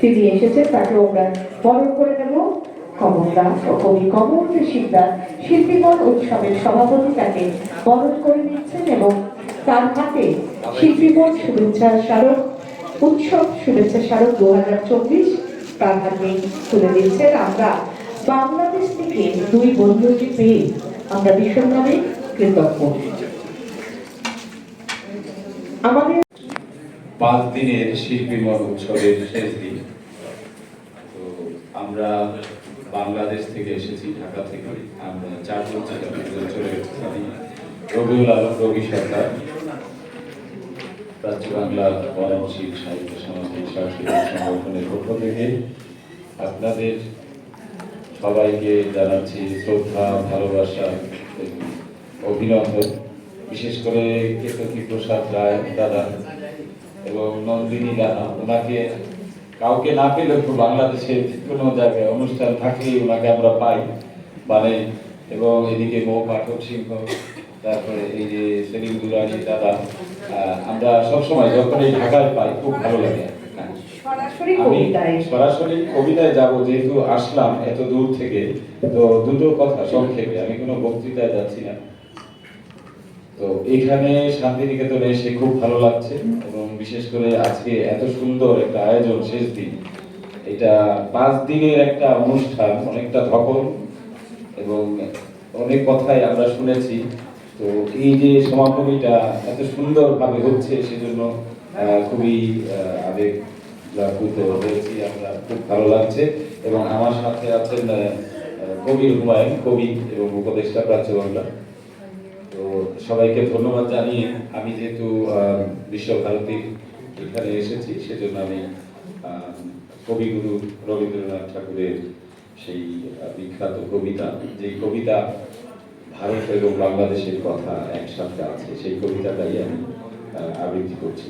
তিনি এসেছেন তাকে আমরা বরণ করে নেব। ও কবি শিল্পীগণ উৎসবের সভাপতি তাকে বরণ করে দিচ্ছেন এবং তার হাতে শিল্পীগণ শুভেচ্ছা স্মারক, উৎসব শুভেচ্ছা স্মারক দু হাজার চব্বিশ তার হাতে তুলে দিচ্ছেন। আমরা বাংলাদেশ থেকে দুই বন্ধুকে পেয়ে আমরা ভীষণভাবে কৃতজ্ঞ। আমাদের পাঁচ দিনের শিল্পী মহোৎসবের উৎসবের শেষ দিন। তো আমরা বাংলাদেশ থেকে এসেছি, ঢাকা থেকে। আমরা চারজন চলে আমি রবিউল আলম, রবি সরকার প্রাচ্য বাংলা বরণশীল সাহিত্য সামাজিক সাংস্কৃতিক সংগঠনের পক্ষ থেকে। আপনাদের সবাইকে জানাচ্ছি শ্রদ্ধা, ভালোবাসা অভিনন্দন। বিশেষ করে কেতকী প্রসাদ রায় দাদা এবং নন্দিনী রানা ওনাকে কাউকে না পেলেও তো বাংলাদেশে কোনো জায়গায় অনুষ্ঠান থাকলেই ওনাকে আমরা পাই। মানে এবং এদিকে মৌ পাঠক সিংহ তারপরে এই যে সেলিম দুরানি দাদা আহ, আমরা সবসময় যখন এই ঢাকায় পাই খুব ভালো লাগে। সরাসরি আমি কবিতায় সরাসরি কবিতায় যাব যেহেতু আসলাম এত দূর থেকে তো দুটো কথা সংক্ষেপে আমি কোনো বক্তৃতায় যাচ্ছি না। তো এখানে শান্তিনিকেতনে এসে খুব ভালো লাগছে এবং বিশেষ করে আজকে এত সুন্দর একটা আয়োজন শেষ দিন। এটা পাঁচ দিনের একটা অনুষ্ঠান অনেকটা ধকল এবং অনেক কথাই আমরা শুনেছি। তো এই যে সমাপনীটা এত সুন্দরভাবে হচ্ছে সেজন্য খুবই আবেগ প্লাবিত হয়েছি। আমরা খুব ভালো লাগছে এবং আমার সাথে আছেন আহ, আহ, কবি হুমায়ুন কবি এবং উপদেষ্টা প্রাচ্য তো সবাইকে ধন্যবাদ জানিয়ে আমি যেহেতু আহ, বিশ্বভারতী এখানে এসেছি সেজন্য আমি কবিগুরু রবীন্দ্রনাথ ঠাকুরের সেই বিখ্যাত কবিতা যে কবিতা ভারত এবং বাংলাদেশের কথা একসাথে আছে সেই কবিতাটাই আমি আবৃত্তি করছি।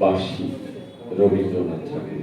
বাসি রবীন্দ্রনাথ ঠাকুর